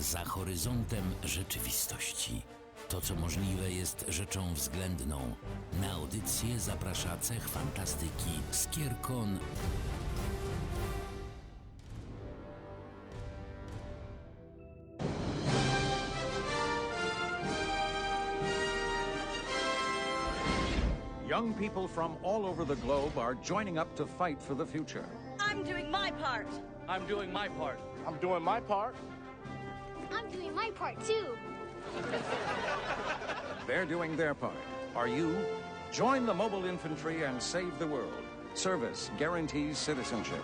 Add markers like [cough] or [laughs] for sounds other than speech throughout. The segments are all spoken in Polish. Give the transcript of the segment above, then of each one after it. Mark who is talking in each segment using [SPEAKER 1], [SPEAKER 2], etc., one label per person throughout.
[SPEAKER 1] za horyzontem rzeczywistości. To, co możliwe, jest rzeczą względną. Na audycję zaprasza cech fantastyki Skierkon
[SPEAKER 2] Young people from all over the globe are joining up to fight for the future.
[SPEAKER 3] I'm doing my part.
[SPEAKER 4] I'm doing my part.
[SPEAKER 5] I'm doing my part.
[SPEAKER 6] I'm doing my part too.
[SPEAKER 2] They're doing their part. Are you? Join the mobile infantry and save the world. Service guarantees citizenship.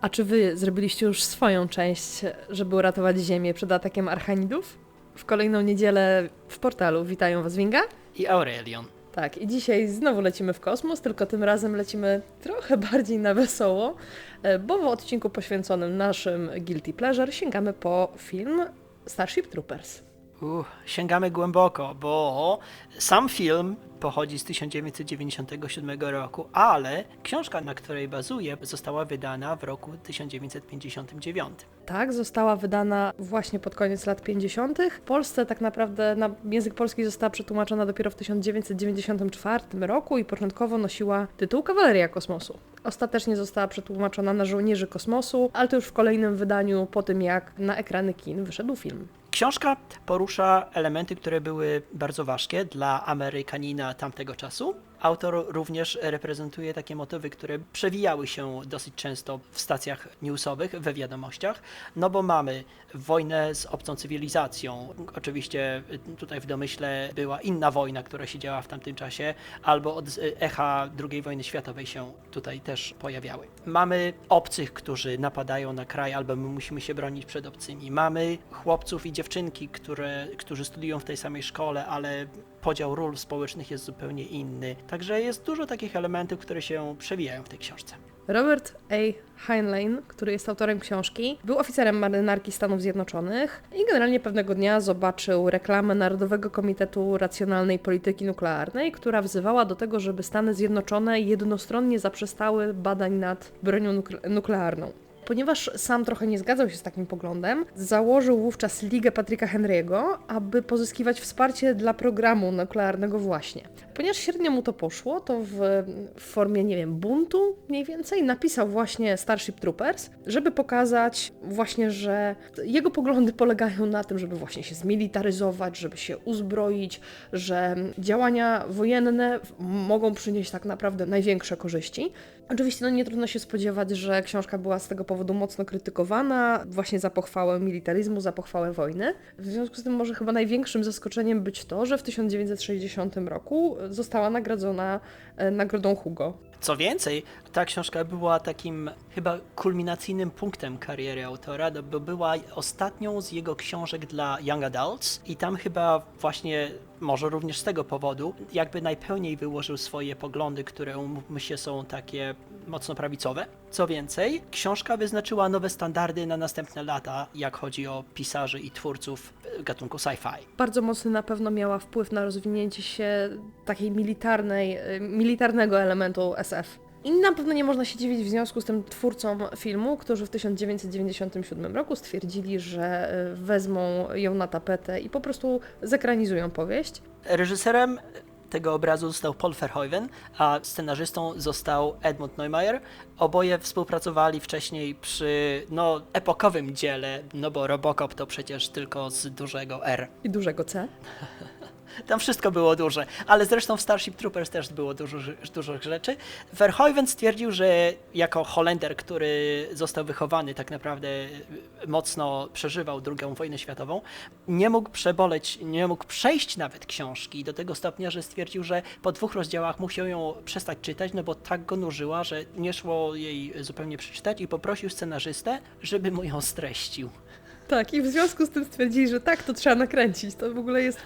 [SPEAKER 7] A czy wy zrobiliście już swoją część, żeby uratować Ziemię przed atakiem archanidów? W kolejną niedzielę w portalu witają was Winga.
[SPEAKER 4] I Aurelion.
[SPEAKER 7] Tak, i dzisiaj znowu lecimy w kosmos, tylko tym razem lecimy trochę [laughs] bardziej na wesoło, e, bo w odcinku poświęconym naszym Guilty Pleasure sięgamy po film Starship Troopers.
[SPEAKER 4] Uh, sięgamy głęboko, bo sam film pochodzi z 1997 roku, ale książka, na której bazuje, została wydana w roku 1959.
[SPEAKER 7] Tak, została wydana właśnie pod koniec lat 50. W Polsce tak naprawdę na język polski została przetłumaczona dopiero w 1994 roku i początkowo nosiła tytuł Kawaleria Kosmosu. Ostatecznie została przetłumaczona na Żołnierzy Kosmosu, ale to już w kolejnym wydaniu po tym jak na ekrany kin wyszedł film.
[SPEAKER 4] Książka porusza elementy, które były bardzo ważkie dla Amerykanina tamtego czasu. Autor również reprezentuje takie motywy, które przewijały się dosyć często w stacjach newsowych, we wiadomościach, no bo mamy wojnę z obcą cywilizacją. Oczywiście y, tutaj w domyśle była inna wojna, która się działa w tamtym czasie, albo od y, echa II wojny światowej się tutaj też pojawiały. Mamy obcych, którzy napadają na kraj, albo my musimy się bronić przed obcymi. Mamy chłopców i dziewczynki, które, którzy studiują w tej samej szkole, ale podział ról społecznych jest zupełnie inny. Także jest dużo takich elementów, które się przewijają w tej książce.
[SPEAKER 7] Robert A. Heinlein, który jest autorem książki, był oficerem marynarki Stanów Zjednoczonych i generalnie pewnego dnia zobaczył reklamę Narodowego Komitetu Racjonalnej Polityki Nuklearnej, która wzywała do tego, żeby Stany Zjednoczone jednostronnie zaprzestały badań nad bronią nukle- nuklearną. Ponieważ sam trochę nie zgadzał się z takim poglądem, założył wówczas Ligę Patryka Henry'ego, aby pozyskiwać wsparcie dla programu nuklearnego właśnie. Ponieważ średnio mu to poszło, to w, formie, nie wiem, buntu mniej więcej napisał właśnie Starship Troopers, żeby pokazać właśnie, że jego poglądy polegają na tym, żeby właśnie się zmilitaryzować, żeby się uzbroić, że działania wojenne mogą przynieść tak naprawdę największe korzyści. Oczywiście no nie trudno się spodziewać, że książka była z tego powodu mocno krytykowana, właśnie za pochwałę militaryzmu, za pochwałę wojny. W związku z tym może chyba największym zaskoczeniem być to, że w 1960 roku została nagrodzona e, nagrodą Hugo.
[SPEAKER 4] Co więcej, ta książka była takim chyba kulminacyjnym punktem kariery autora, no bo była ostatnią z jego książek dla Young Adults i tam chyba właśnie, może również z tego powodu, jakby najpełniej wyłożył swoje poglądy, które umówmy się są takie mocno prawicowe. Co więcej, książka wyznaczyła nowe standardy na następne lata, jak chodzi o pisarzy i twórców gatunku sci-fi.
[SPEAKER 7] Bardzo mocny na pewno miała wpływ na rozwinięcie się takiej militarnej, e, militarnego elementu SF. I na pewno nie można się dziwić w związku z tym twórcom filmu, którzy w 1997 roku stwierdzili, że e, wezmą ją na tapetę i po prostu zekranizują powieść.
[SPEAKER 4] Reżyserem tego obrazu został Paul Verhoeven, a scenarzystą został Edmund Neumeier. Oboje współpracowali wcześniej przy no, epokowym dziele, no bo Robocop to przecież tylko z dużego R.
[SPEAKER 7] I dużego C. [laughs]
[SPEAKER 4] Tam wszystko było duże, ale zresztą w Starship Troopers też było dużo, dużo rzeczy. Verhoeven stwierdził, że jako Holender, który został wychowany, tak naprawdę mocno przeżywał II wojnę światową, nie mógł przeboleć, nie mógł przejść nawet książki do tego stopnia, że stwierdził, że po dwóch rozdziałach musiał ją przestać czytać, no bo tak go nużyła, że nie szło jej zupełnie przeczytać i poprosił scenarzystę, żeby mu ją streścił.
[SPEAKER 7] Tak, i w związku z tym stwierdzili, że tak, to trzeba nakręcić. To w ogóle jest.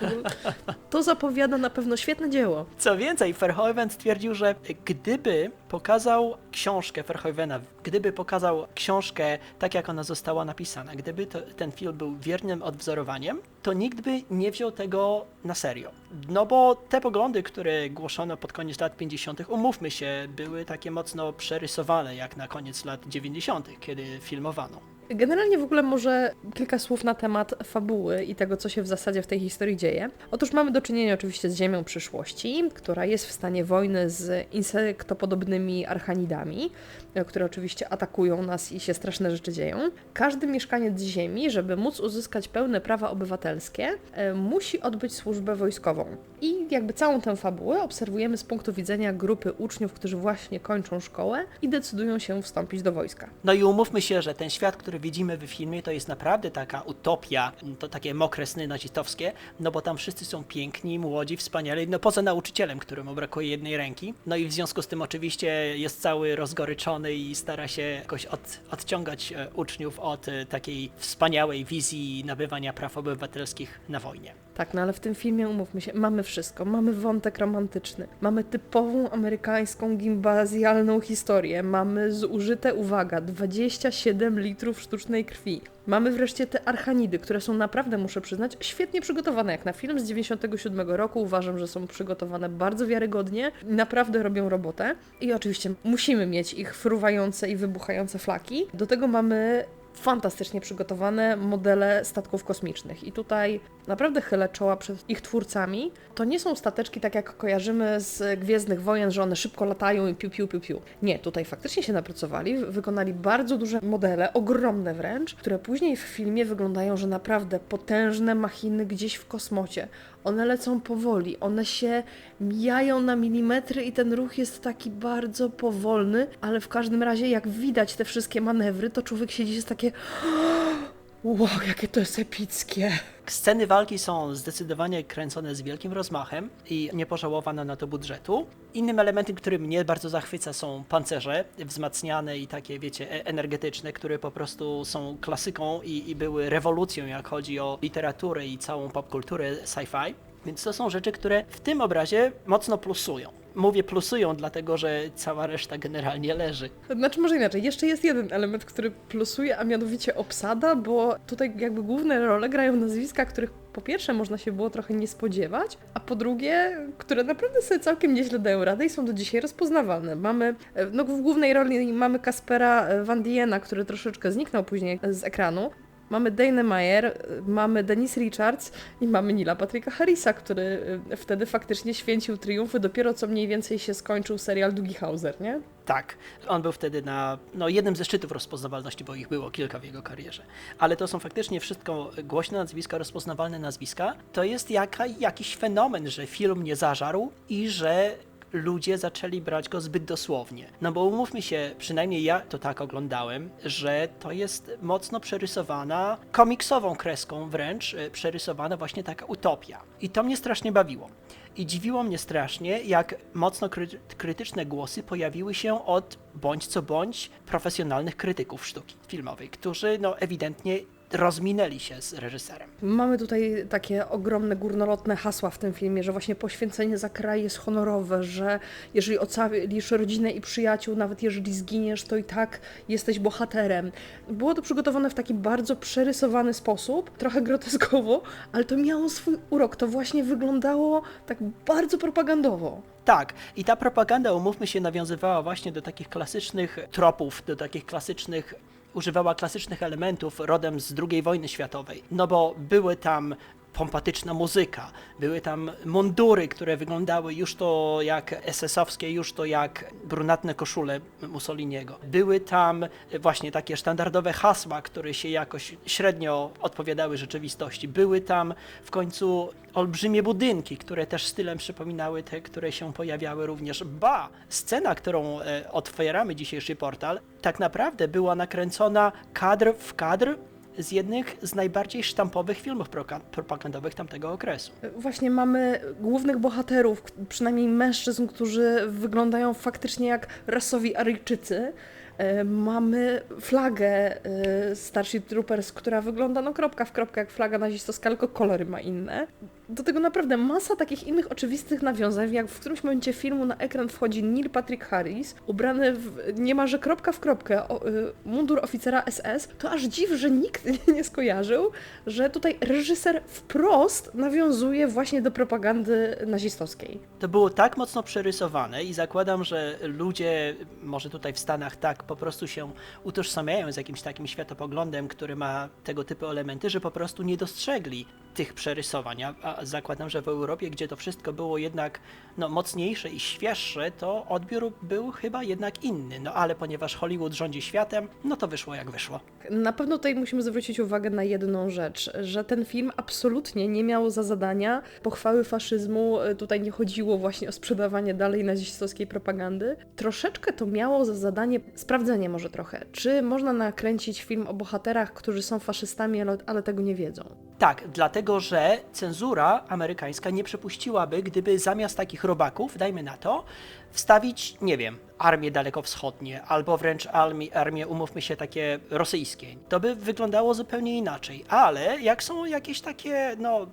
[SPEAKER 7] To zapowiada na pewno świetne dzieło.
[SPEAKER 4] Co więcej, Verhoeven stwierdził, że gdyby pokazał książkę Verhoevena, gdyby pokazał książkę tak, jak ona została napisana, gdyby to, ten film był wiernym odwzorowaniem, to nikt by nie wziął tego na serio. No bo te poglądy, które głoszono pod koniec lat 50., umówmy się, były takie mocno przerysowane, jak na koniec lat 90., kiedy filmowano.
[SPEAKER 7] Generalnie w ogóle może kilka słów na temat fabuły i tego, co się w zasadzie w tej historii dzieje. Otóż mamy do czynienia oczywiście z Ziemią przyszłości, która jest w stanie wojny z insektopodobnymi archanidami, e, które oczywiście atakują nas i się straszne rzeczy dzieją. Każdy mieszkaniec Ziemi, żeby móc uzyskać pełne prawa obywatelskie, e, musi odbyć służbę wojskową. I jakby całą tę fabułę obserwujemy z punktu widzenia grupy uczniów, którzy właśnie kończą szkołę i decydują się wstąpić do wojska.
[SPEAKER 4] No i umówmy się, że ten świat, który widzimy w filmie, to jest naprawdę taka utopia, to takie mokre sny nazistowskie, no bo tam wszyscy są piękni, młodzi, wspaniali, no poza nauczycielem, któremu brakuje jednej ręki. No i w związku z tym oczywiście jest cały rozgoryczony i stara się jakoś od, odciągać e, uczniów od e, takiej wspaniałej wizji nabywania praw obywatelskich na wojnie.
[SPEAKER 7] Tak, no ale w tym filmie, umówmy się, mamy wszystko. Mamy wątek romantyczny, mamy typową amerykańską gimbazjalną historię, mamy zużyte, uwaga, 27 litrów sztucznej krwi. Mamy wreszcie te archanidy, które są naprawdę, muszę przyznać, świetnie przygotowane. Jak na film z 97 roku uważam, że są przygotowane bardzo wiarygodnie, naprawdę robią robotę. I oczywiście musimy mieć ich fruwające i wybuchające flaki. Do tego mamy fantastycznie przygotowane modele statków kosmicznych. I tutaj naprawdę chylę czoła przed ich twórcami. To nie są stateczki tak jak kojarzymy z Gwiezdnych Wojen, że one szybko latają i piu, piu, piu, piu. Nie, tutaj faktycznie się napracowali, wykonali bardzo duże modele, ogromne wręcz, które później w filmie wyglądają, że naprawdę potężne machiny gdzieś w kosmocie. One lecą powoli, one się mijają na milimetry i ten ruch jest taki bardzo powolny, ale w każdym razie jak widać te wszystkie manewry, to człowiek siedzi jest takie [gasps] wow, jakie to jest epickie.
[SPEAKER 4] Sceny walki są zdecydowanie kręcone z wielkim rozmachem i nie pożałowano na to budżetu. Innym elementem, który mnie bardzo zachwyca są pancerze wzmacniane i takie, wiecie, e- energetyczne, które po prostu są klasyką i, i były rewolucją, jak chodzi o literaturę i całą popkulturę sci-fi. Więc to są rzeczy, które w tym obrazie mocno plusują. Mówię plusują, dlatego że cała reszta generalnie leży.
[SPEAKER 7] Znaczy może inaczej, jeszcze jest jeden element, który plusuje, a mianowicie obsada, bo tutaj jakby główne role grają nazwiska, których po pierwsze można się było trochę nie spodziewać, a po drugie, które naprawdę sobie całkiem nieźle dają radę i są do dzisiaj rozpoznawalne. Mamy, e, no w głównej roli mamy Kaspera e, Van Diena, który troszeczkę zniknął później z ekranu. Mamy Dane Meyer, e, mamy Denise Richards i mamy Nila Patricka Harrisa, który e, wtedy faktycznie święcił triumfy dopiero co mniej więcej się skończył serial Doogie Hauser, nie?
[SPEAKER 4] Tak, on był wtedy na no, jednym ze szczytów rozpoznawalności, bo ich było kilka w jego karierze. Ale to są faktycznie wszystko głośne nazwiska, rozpoznawalne nazwiska. To jest jaka, jakiś fenomen, że film nie zażarł i że ludzie zaczęli brać go zbyt dosłownie. No bo umówmy się, przynajmniej ja to tak oglądałem, że to jest mocno przerysowana, komiksową kreską wręcz, e, przerysowana właśnie taka utopia. I to mnie strasznie bawiło. I dziwiło mnie strasznie, jak mocno kry- krytyczne głosy pojawiły się od bądź co bądź profesjonalnych krytyków sztuki filmowej, którzy no ewidentnie rozminęli się z reżyserem.
[SPEAKER 7] Mamy tutaj takie ogromne górnolotne hasła w tym filmie, że właśnie poświęcenie za kraj jest honorowe, że jeżeli ocalisz rodzinę i przyjaciół, nawet jeżeli zginiesz, to i tak jesteś bohaterem. Było to przygotowane w taki bardzo przerysowany sposób, trochę groteskowo, ale to miało swój urok. To właśnie wyglądało tak bardzo propagandowo.
[SPEAKER 4] Tak, i ta propaganda, umówmy się, nawiązywała właśnie do takich klasycznych tropów, do takich klasycznych, używała klasycznych elementów rodem z II wojny światowej. No bo były tam pompatyczna muzyka, były tam mundury, które wyglądały już to jak SS-owskie, już to jak brunatne koszule Mussoliniego. Były tam właśnie takie sztandarowe hasła, które się jakoś średnio odpowiadały rzeczywistości. Były tam w końcu olbrzymie budynki, które też stylem przypominały te, które się pojawiały również. Ba! Scena, którą e, otwieramy dzisiejszy portal, tak naprawdę była nakręcona kadr w kadr z jednych z najbardziej sztampowych filmów propagandowych tamtego okresu.
[SPEAKER 7] Właśnie mamy głównych bohaterów, przynajmniej mężczyzn, którzy wyglądają faktycznie jak rasowi Aryjczycy. E, Mamy flagę e, Starship Troopers, która wygląda no kropka w kropkę jak flaga nazistowska, tylko kolory ma inne. Do tego naprawdę masa takich innych oczywistych nawiązań, jak w którymś momencie filmu na ekran wchodzi Neil Patrick Harris, ubrany w niemalże kropka w kropkę o, y, mundur oficera SS, to aż dziw, że nikt [laughs] nie skojarzył, że tutaj reżyser wprost nawiązuje właśnie do propagandy nazistowskiej.
[SPEAKER 4] To było tak mocno przerysowane i zakładam, że ludzie, może tutaj w Stanach, tak po prostu się utożsamiają z jakimś takim światopoglądem, który ma tego typu elementy, że po prostu nie dostrzegli tych przerysowań. A, zakładam, że w Europie, gdzie to wszystko było jednak no, mocniejsze i świeższe, to odbiór był chyba jednak inny. No ale ponieważ Hollywood rządzi światem, no to wyszło jak wyszło.
[SPEAKER 7] Na pewno tutaj musimy zwrócić uwagę na jedną rzecz, że ten film absolutnie nie miał za zadania pochwały faszyzmu. Tutaj nie chodziło właśnie o sprzedawanie dalej nazistowskiej propagandy. Troszeczkę to miało za zadanie sprawdzenie może trochę, czy można nakręcić film o bohaterach, którzy są faszystami, ale tego nie wiedzą.
[SPEAKER 4] Tak, dlatego że cenzura amerykańska nie przepuściłaby, gdyby zamiast takich robaków, dajmy na to, wstawić, nie wiem, armię dalekowschodnie, albo wręcz armię, armię, umówmy się, takie rosyjskie. To by wyglądało zupełnie inaczej. Ale jak są jakieś takie, no,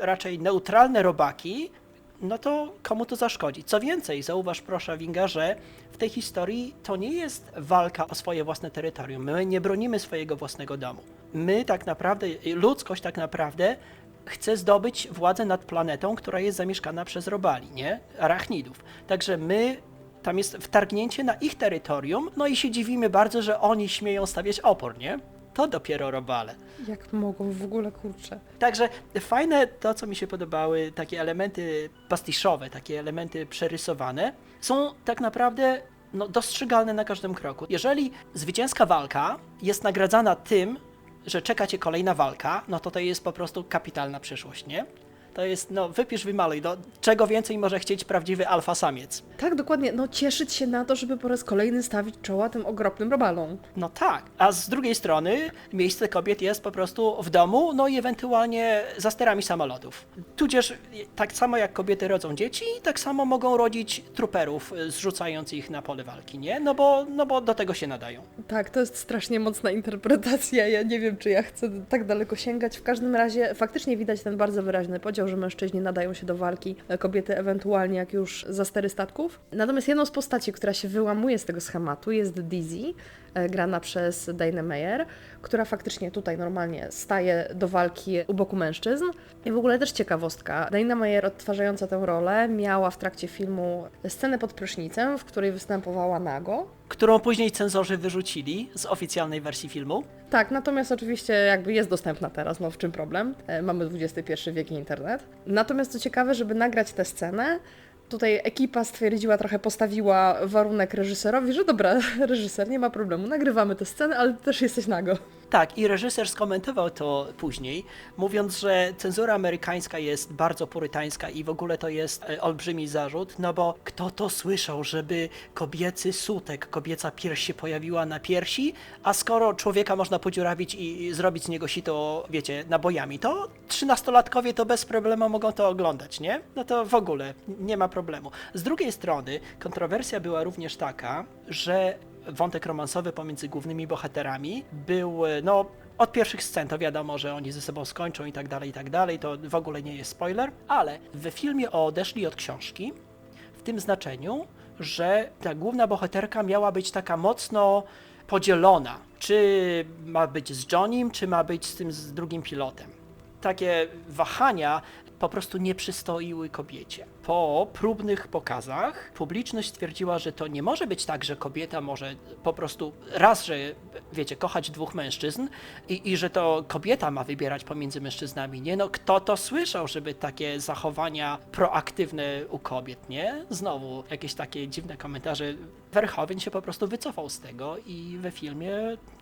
[SPEAKER 4] raczej neutralne robaki, no to komu to zaszkodzi? Co więcej, zauważ proszę, Winga, że w tej historii to nie jest walka o swoje własne terytorium. My nie bronimy swojego własnego domu. My tak naprawdę, ludzkość tak naprawdę chce zdobyć władzę nad planetą, która jest zamieszkana przez robali, nie? Arachnidów. Także my, tam jest wtargnięcie na ich terytorium, no i się dziwimy bardzo, że oni śmieją stawiać opór, nie? To dopiero robale.
[SPEAKER 7] Jak mogą w ogóle kurczę?
[SPEAKER 4] Także fajne to, co mi się podobały, takie elementy pastiszowe, takie elementy przerysowane, są tak naprawdę no, dostrzegalne na każdym kroku. Jeżeli zwycięska walka jest nagradzana tym, że czeka cię kolejna walka, no to to jest po prostu kapitalna przyszłość, nie? To jest, no, wypisz, wymaluj. No, czego więcej może chcieć prawdziwy alfa samiec?
[SPEAKER 7] Tak, dokładnie. No cieszyć się na to, żeby po raz kolejny stawić czoła tym okropnym robalom.
[SPEAKER 4] No tak. A z drugiej strony miejsce kobiet jest po prostu w domu, no i ewentualnie za sterami samolotów. Tudzież tak samo jak kobiety rodzą dzieci, tak samo mogą rodzić truperów, y, zrzucając ich na pole walki, nie? No bo, no bo do tego się nadają.
[SPEAKER 7] Tak, to jest strasznie mocna interpretacja. Ja nie wiem, czy ja chcę tak daleko sięgać. W każdym razie faktycznie widać ten bardzo wyraźny podział, że mężczyźni nadają się do walki, kobiety ewentualnie jak już za stery statków. Natomiast jedną z postaci, która się wyłamuje z tego schematu jest Dizzy, grana przez Dana Meyer, która faktycznie tutaj normalnie staje do walki u boku mężczyzn. I w ogóle też ciekawostka. Dana Meyer odtwarzająca tę rolę miała w trakcie filmu scenę pod prysznicem, w której występowała nago.
[SPEAKER 4] Którą później cenzorzy wyrzucili z oficjalnej wersji filmu.
[SPEAKER 7] Tak, natomiast oczywiście jakby jest dostępna teraz, no w czym problem? E, Mamy XXI wiek i internet. Natomiast co ciekawe, żeby nagrać tę scenę, tutaj ekipa stwierdziła, trochę postawiła warunek reżyserowi, że dobra, [laughs] reżyser, nie ma problemu, nagrywamy tę scenę, ale ty też jesteś nago.
[SPEAKER 4] Tak, i reżyser skomentował to później, mówiąc, że cenzura amerykańska jest bardzo purytańska i w ogóle to jest e, olbrzymi zarzut, no bo kto to słyszał, żeby kobiecy sutek, kobieca pierś się pojawiła na piersi, a skoro człowieka można podziurawić i zrobić z niego sito, wiecie, nabojami, to trzynastolatkowie to bez problemu mogą to oglądać, nie? No to w ogóle nie ma problemu. Z drugiej strony kontrowersja była również taka, że wątek romansowy pomiędzy głównymi bohaterami był, e, no, od pierwszych scen to wiadomo, że oni ze sobą skończą i tak dalej, i tak dalej, to w ogóle nie jest spoiler, ale w filmie odeszli od książki w tym znaczeniu, że ta główna bohaterka miała być taka mocno podzielona, czy ma być z Johnnym, czy ma być z tym z drugim pilotem. Takie wahania po prostu nie przystoiły kobiecie. Po próbnych pokazach publiczność stwierdziła, że to nie może być tak, że kobieta może po prostu raz, że wiecie, kochać dwóch mężczyzn i, i że to kobieta ma wybierać pomiędzy mężczyznami, nie? No kto to słyszał, żeby takie zachowania proaktywne u kobiet, nie? Znowu jakieś takie dziwne komentarze. Verhoeven się po prostu wycofał z tego i we filmie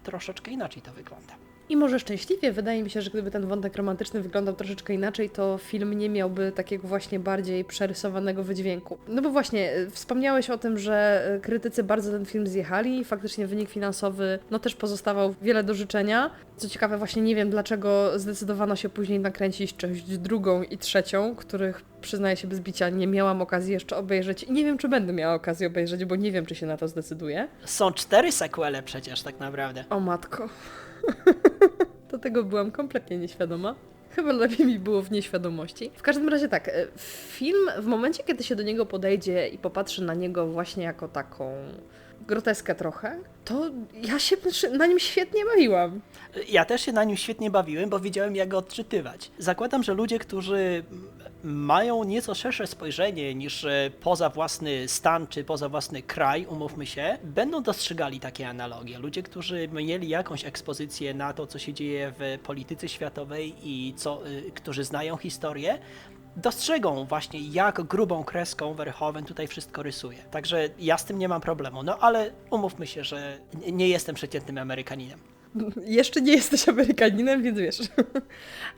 [SPEAKER 4] troszeczkę inaczej to wygląda.
[SPEAKER 7] I może szczęśliwie, wydaje mi się, że gdyby ten wątek romantyczny wyglądał troszeczkę inaczej, to film nie miałby takiego właśnie bardziej przerysowanego wydźwięku. No bo właśnie, y, wspomniałeś o tym, że y, krytycy bardzo ten film zjechali i faktycznie wynik finansowy, no też pozostawał wiele do życzenia. Co ciekawe, właśnie nie wiem, dlaczego zdecydowano się później nakręcić część drugą i trzecią, których przyznaję się bez bicia, nie miałam okazji jeszcze obejrzeć i nie wiem, czy będę miała okazję obejrzeć, bo nie wiem, czy się na to zdecyduję.
[SPEAKER 4] Są cztery sequele przecież tak naprawdę.
[SPEAKER 7] O matko. [laughs] Do tego byłam kompletnie nieświadoma. Chyba lepiej mi było w nieświadomości. W każdym razie tak, e, film w momencie, kiedy się do niego podejdzie i popatrzy na niego właśnie jako taką groteskę trochę, to ja się na nim świetnie bawiłam.
[SPEAKER 4] Ja też się na nim świetnie bawiłem, bo wiedziałem jak go odczytywać. Zakładam, że ludzie, którzy mają nieco szersze spojrzenie niż e, poza własny stan czy poza własny kraj, umówmy się, będą dostrzegali takie analogie. Ludzie, którzy mieli jakąś ekspozycję na to, co się dzieje w polityce światowej i co, y, którzy znają historię, dostrzegą właśnie, jak grubą kreską Verhoeven tutaj wszystko rysuje. Także ja z tym nie mam problemu. No ale umówmy się, że nie jestem przeciętnym Amerykaninem.
[SPEAKER 7] Jeszcze nie jesteś Amerykaninem, więc wiesz.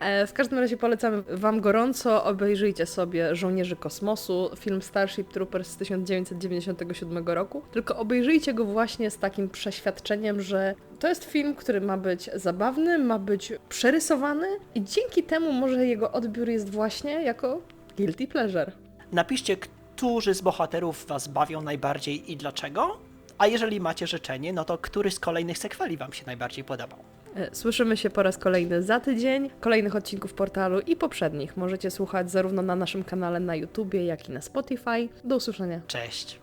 [SPEAKER 7] E, W każdym razie polecamy Wam gorąco. Obejrzyjcie sobie Żołnierzy Kosmosu, film Starship Troopers z 1997 roku. Tylko obejrzyjcie go właśnie z takim przeświadczeniem, że to jest film, który ma być zabawny, ma być przerysowany i dzięki temu może jego odbiór jest właśnie jako guilty pleasure.
[SPEAKER 4] Napiszcie, którzy z bohaterów was bawią najbardziej i dlaczego. A jeżeli macie życzenie, no to który z kolejnych sekweli wam się najbardziej podobał?
[SPEAKER 7] E, Słyszymy się po raz kolejny za tydzień. Kolejnych odcinków portalu i poprzednich możecie słuchać zarówno na naszym kanale na YouTubie, jak i na Spotify. Do usłyszenia.
[SPEAKER 4] Cześć!